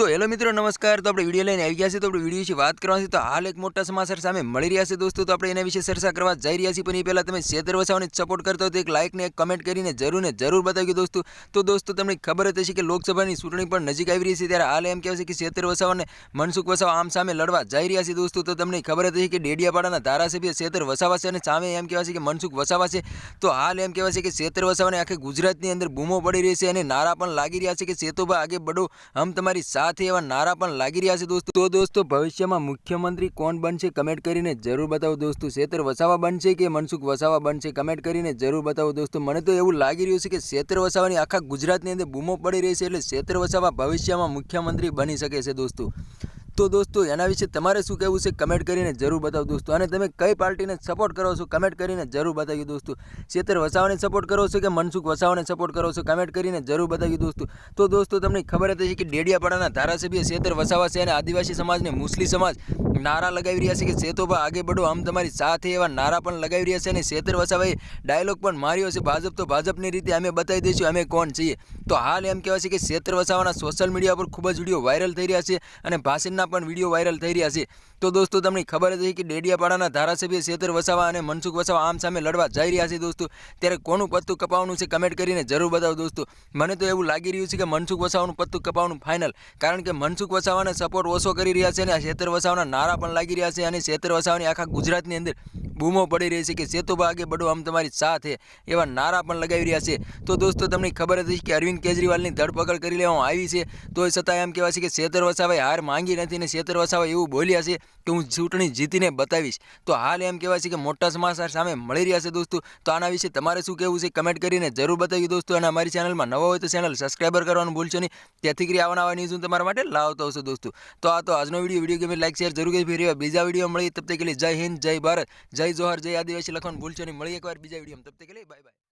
તો હેલો મિત્રો, નમસ્કાર. તો આપણે વીડિયો લઈને આવી ગયા છે તો આપણે વીડિયો વિશે વાત કરવાની છે. તો હાલ એક મોટા સમાચાર સામે મળી રહ્યા છે દોસ્તો. તો આપણે એના વિશે ચર્ચા કરવા જઈ રહ્યા છીએ. પણ એ પહેલાં તમે શેતર વસાવાને સપોર્ટ કરતા હોય તો એક લાઇકને એક કમેન્ટ કરીને જરૂર ને જરૂર બતાવ્યું દોસ્તો. તો દોસ્તો, તમને ખબર હશે કે લોકસભાની ચૂંટણી પણ નજીક આવી રહી છે. ત્યારે હાલ એમ કહેવાય કે શેતર વસાવાને મનસુખ વસાવા આમ સામે લડવા જઈ રહ્યા છે દોસ્તો. તો તમને ખબર હશે કે ડેડિયાપાડાના ધારાસભ્ય શેતર વસાવા છે અને સામે એમ કહેવાય છે કે મનસુખ વસાવા છે. તો હાલ એમ કહેવાય છે કે શેતર વસાવાને આખે ગુજરાતની અંદર બૂમો પડી રહી છે અને નારા પણ લાગી રહ્યા છે કે સેતુભા આગે બડો હમ તમારી સાથે એવા નારા પણ લાગી રહ્યા છે દોસ્તો. તો દોસ્તો, ભવિષ્યમાં મુખ્યમંત્રી કોણ બનશે કમેન્ટ કરીને જરૂર બતાવો દોસ્તો. શેતર વસાવા બનશે કે મનસુખ વસાવા બનશે કમેન્ટ કરીને જરૂર બતાવો દોસ્તો. મને તો એવું લાગી રહ્યું છે કે શેતર વસાવાની આખા ગુજરાતની અંદર બૂમો પડી રહી છે એટલે શેતર વસાવા ભવિષ્યમાં મુખ્યમંત્રી બની શકે છે દોસ્તો. તો દોસ્તો, એના વિશે તમારે શું કહેવું છે કમેન્ટ કરીને જરૂર બતાવો દોસ્તો. અને તમે કઈ પાર્ટીને સપોર્ટ કરો છો કમેન્ટ કરીને જરૂર બતાવ્યું દોસ્તો. શેતર વસાવાને સપોર્ટ કરો છો કે મનસુખ વસાવાને સપોર્ટ કરો છો કમેન્ટ કરીને જરૂર બતાવ્યું દોસ્તો. તો દોસ્તો, તમને ખબર હતી કે ડેડિયાપાડાના ધારાસભ્ય શેતર વસાવા છે અને આદિવાસી સમાજને મુસ્લિમ સમાજ નારા લગાવી રહ્યા છે કે સેતોભા આગે બઢો, આમ તમારી સાથે એવા નારા પણ લગાવી રહ્યા છે અને શેતર વસાવાએ ડાયલોગ પણ માર્યો છે. ભાજપ તો ભાજપની રીતે અમે બતાવી દઈશું, અમે કોણ છીએ. તો હાલ એમ કહેવાય છે કે શેતર વસાવાના સોશિયલ મીડિયા પર ખૂબ જ વીડિયો વાયરલ થઈ રહ્યા છે અને ભાષણના પણ વીડિયો વાયરલ થઈ રહ્યા છે. તો દોસ્તો, તમને ખબર જ છે કે ડેડિયાપાડાના ધારાસભ્ય શેતર વસાવા અને મનસુખ વસાવા આમ સામે લડવા જઈ રહ્યા છે દોસ્તો. ત્યારે કોનું પત્તું કપાવવાનું છે કમેન્ટ કરીને જરૂર બતાવો દોસ્તો. મને તો એવું લાગી રહ્યું છે કે મનસુખ વસાવાનું પત્તું કપાવવાનું ફાઇનલ કારણ કે મનસુખ વસાવાને સપોર્ટ ઓછો કરી રહ્યા છે અને આ શેતર વસાવાના નારા પણ લાગી રહ્યા છે અને શેતર વસાવાની આખા ગુજરાતની અંદર બૂમો પડી રહી છે કે સેતુ ભાગે બડો આમ તમારી સાથે એવા નારા પણ લગાવી રહ્યા છે. તો દોસ્તો, તમને ખબર હતી કે અરવિંદ કેજરીવાલની ધરપકડ કરી લેવામાં આવી છે. તો છતાં એમ કહેવાય છે કે શેતર વસાવાએ હાર માંગી નથી અને શેતર વસાવા એવું બોલ્યા છે કે હું ચૂંટણી જીતીને બતાવીશ. તો હાલ એમ કહેવાય છે કે મોટા સમાચાર સામે મળી રહ્યા છે દોસ્તો. તો આના વિશે તમારે શું કહેવું છે કમેન્ટ કરીને જરૂર બતાવ્યું દોસ્તો. અને અમારી ચેનલમાં નવો હોય તો ચેનલ સબસ્ક્રાઈબર કરવાનું ભૂલશો નહીં. તેથી કરી આવવાના આવા ન્યૂઝ હું તમારા માટે લાવતો હશું દોસ્તો. તો આ તો આજનો વીડિયો. વીડિયો ગમે લાઈક, શેર જરૂર કરી ફેર બીજા વીડિયો મળી તબ તક જય હિન્દ, જય ભારત, જય જોહર, જય આદિવાસી લખવાનું ભૂલશો નહીં. મળી એકવાર બીજા વીડિયો તબ તક બાય બાય